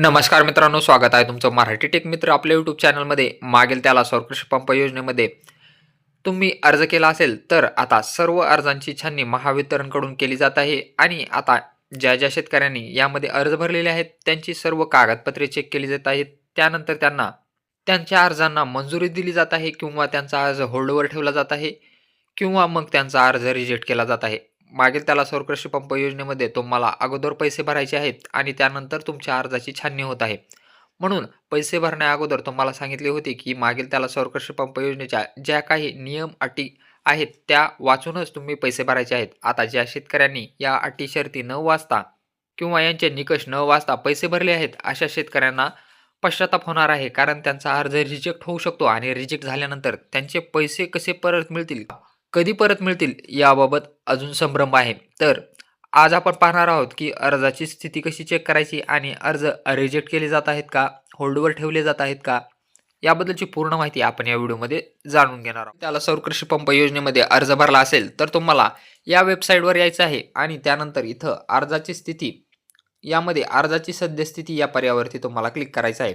नमस्कार मित्रांनो स्वागत आहे तुमचं मराठी टेक मित्र आपल्या यूट्यूब चॅनलमध्ये मागील त्याला सौरकृषी पंप योजनेमध्ये तुम्ही अर्ज केला असेल तर आता सर्व अर्जांची छाननी महावितरणकडून केली जात आहे. आणि आता ज्या ज्या शेतकऱ्यांनी यामध्ये अर्ज भरलेले आहेत त्यांची सर्व कागदपत्रे चेक केली जात आहेत. त्यानंतर त्यांना त्यांच्या अर्जांना मंजुरी दिली जात आहे किंवा त्यांचा अर्ज होल्डवर ठेवला जात आहे किंवा मग त्यांचा अर्ज रिजेक्ट केला जात आहे. मागील त्याला सौरकृषी पंप योजनेमध्ये तुम्हाला अगोदर पैसे भरायचे आहेत आणि त्यानंतर तुमच्या अर्जाची छाननी होत आहे. म्हणून पैसे भरण्या अगोदर तुम्हाला सांगितले होते की मागील त्याला सौरकृषी पंप योजनेच्या ज्या काही नियम अटी आहेत त्या वाचूनच तुम्ही पैसे भरायचे आहेत. आता ज्या शेतकऱ्यांनी या अटी शर्ती न वाचता किंवा यांचे निकष न वाचता पैसे भरले आहेत अशा शेतकऱ्यांना पश्चाताप होणार आहे. कारण त्यांचा अर्ज रिजेक्ट होऊ शकतो आणि रिजेक्ट झाल्यानंतर त्यांचे पैसे कसे परत मिळतील? कधी परत मिळतील याबाबत अजून संभ्रम आहे. तर आज आपण पाहणार आहोत की अर्जाची स्थिती कशी चेक करायची आणि अर्ज रिजेक्ट केले जात आहेत का? होल्डवर ठेवले जात आहेत का? याबद्दलची पूर्ण माहिती आपण या व्हिडिओमध्ये जाणून घेणार आहोत. त्याला सौरकृषी पंप योजनेमध्ये अर्ज भरला असेल तर तुम्हाला या वेबसाईटवर यायचं आहे आणि त्यानंतर इथं अर्जाची स्थिती यामध्ये अर्जाची सद्यस्थिती या पर्यावरती तुम्हाला क्लिक करायचं आहे.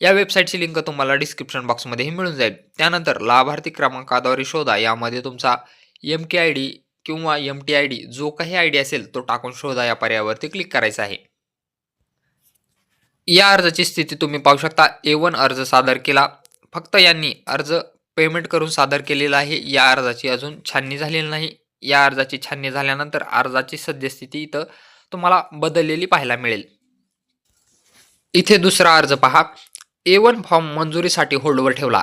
या वेबसाईटची लिंक तुम्हाला डिस्क्रिप्शन बॉक्समध्येही मिळून जाईल. त्यानंतर लाभार्थी क्रमांकाद्वारे शोधा. यामध्ये तुमचा एम के आय डी किंवा एम टी आय डी जो काही आय डी असेल तो टाकून शोधा. या पर्यावरती क्लिक करायचा आहे. या अर्जाची स्थिती तुम्ही पाहू शकता. ए वन अर्ज सादर केला. फक्त यांनी अर्ज पेमेंट करून सादर केलेला आहे. या अर्जाची अजून छाननी झालेली नाही. या अर्जाची छाननी झाल्यानंतर अर्जाची सद्यस्थिती इथं तुम्हाला बदललेली पाहायला मिळेल. इथे दुसरा अर्ज पहा. ए वन फॉर्म मंजुरीसाठी होल्डवर ठेवला.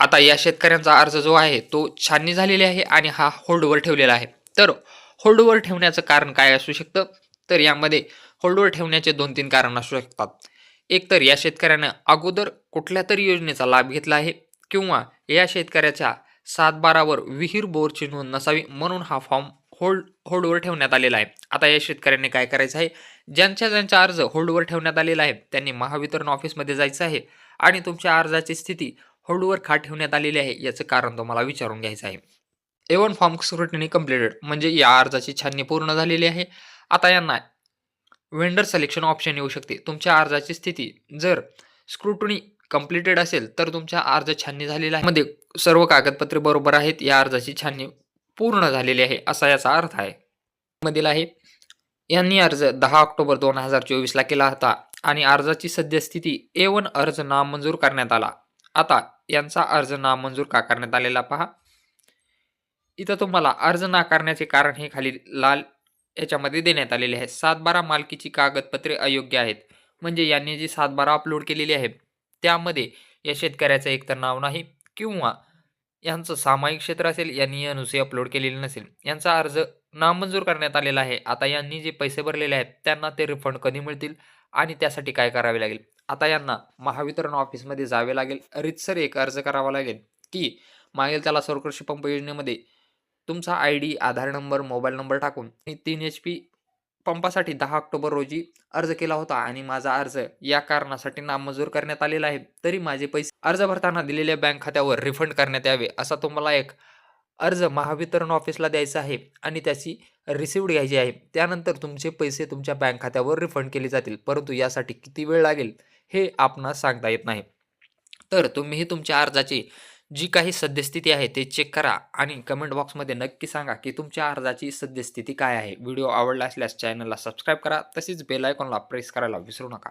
आता या शेतकऱ्यांचा अर्ज जो आहे तो छाननी झालेली आहे आणि हा होल्डवर ठेवलेला आहे. तर होल्डवर ठेवण्याचं कारण काय असू शकतं? तर यामध्ये होल्डवर ठेवण्याचे दोन तीन कारण असू शकतात. एक तर या शेतकऱ्यानं अगोदर कुठल्या तरी योजनेचा लाभ घेतला आहे किंवा या शेतकऱ्याच्या सात बारावर विहीर बोरची नोंद नसावी म्हणून हा फॉर्म होल्ड होल्डवर ठेवण्यात आलेला आहे. आता या शेतकऱ्यांनी काय करायचं आहे? ज्यांच्या ज्यांचा अर्ज होल्डवर ठेवण्यात आलेला आहे त्यांनी महावितरण ऑफिसमध्ये जायचं आहे आणि तुमच्या अर्जाची स्थिती होल्डवर का ठेवण्यात आलेली आहे याचं कारण तुम्हाला विचारून घ्यायचं आहे. A one form scrutiny completed म्हणजे या अर्जाची छाननी पूर्ण झालेली आहे. आता यांना वेंडर सिलेक्शन ऑप्शन येऊ शकते. तुमच्या अर्जाची स्थिती जर स्क्रुटनी कम्प्लिटेड असेल तर तुमच्या अर्ज छाननी झालेला आहे. मध्ये सर्व कागदपत्रे बरोबर आहेत. या अर्जाची छाननी पूर्ण झालेली आहे असा याचा अर्थ आहे. मधील आहे यांनी अर्ज दहा ऑक्टोबर दोन हजार चोवीसला केला होता आणि अर्जाची सद्यस्थिती ए वन अर्ज नामंजूर करण्यात आला. आता यांचा अर्ज नामंजूर का करण्यात आलेला पहा. इथं तुम्हाला अर्ज नाकारण्याचे कारण हे खाली लाल याच्यामध्ये देण्यात आलेले आहे. सातबारा मालकीची कागदपत्रे अयोग्य आहेत. म्हणजे यांनी जी सातबारा अपलोड केलेली आहे त्यामध्ये या शेतकऱ्याचं एकतर नाव नाही किंवा यांचं सामायिक क्षेत्र असेल यांनी अनुसे अपलोड केलेले नसेल. यांचा अर्ज नामंजूर करण्यात आलेला आहे. आता यांनी जे पैसे भरलेले आहेत त्यांना ते रिफंड कधी मिळतील आणि त्यासाठी काय करावे लागेल? आता यांना महावितरण ऑफिसमध्ये जावे लागेल. रितसर एक अर्ज करावा लागेल की मागील त्याला सौरकृषी पंप योजनेमध्ये तुमचा I D Aadhaar number mobile number टाकून तीन एच पी पंपासाठी दहा ऑक्टोबर रोजी अर्ज केला होता आणि माझा अर्ज या कारणासाठी नामंजूर करण्यात आलेला आहे. तरी माझे पैसे अर्ज भरताना दिलेल्या बँक खात्यावर रिफंड करण्यात यावे असा तुम्हाला एक अर्ज महावितरण ऑफिसला द्यायचा आहे आणि त्याची रिसिप्ट घ्यायची आहे. त्यानंतर तुमचे पैसे तुमच्या बँक खात्यावर रिफंड केले जातील परंतु यासाठी किती वेळ लागेल हे आपणास सांगता येत नाही. तर तुम्हीही तुमच्या अर्जाची जी काही सद्यस्थिती आहे ते चेक करा आणि कमेंट बॉक्समध्ये नक्की सांगा की तुमच्या अर्जाची सद्यस्थिती काय आहे. व्हिडिओ आवडला असल्यास चॅनलला सबस्क्राईब करा. तसेच बेल आयकॉनला प्रेस करायला विसरू नका.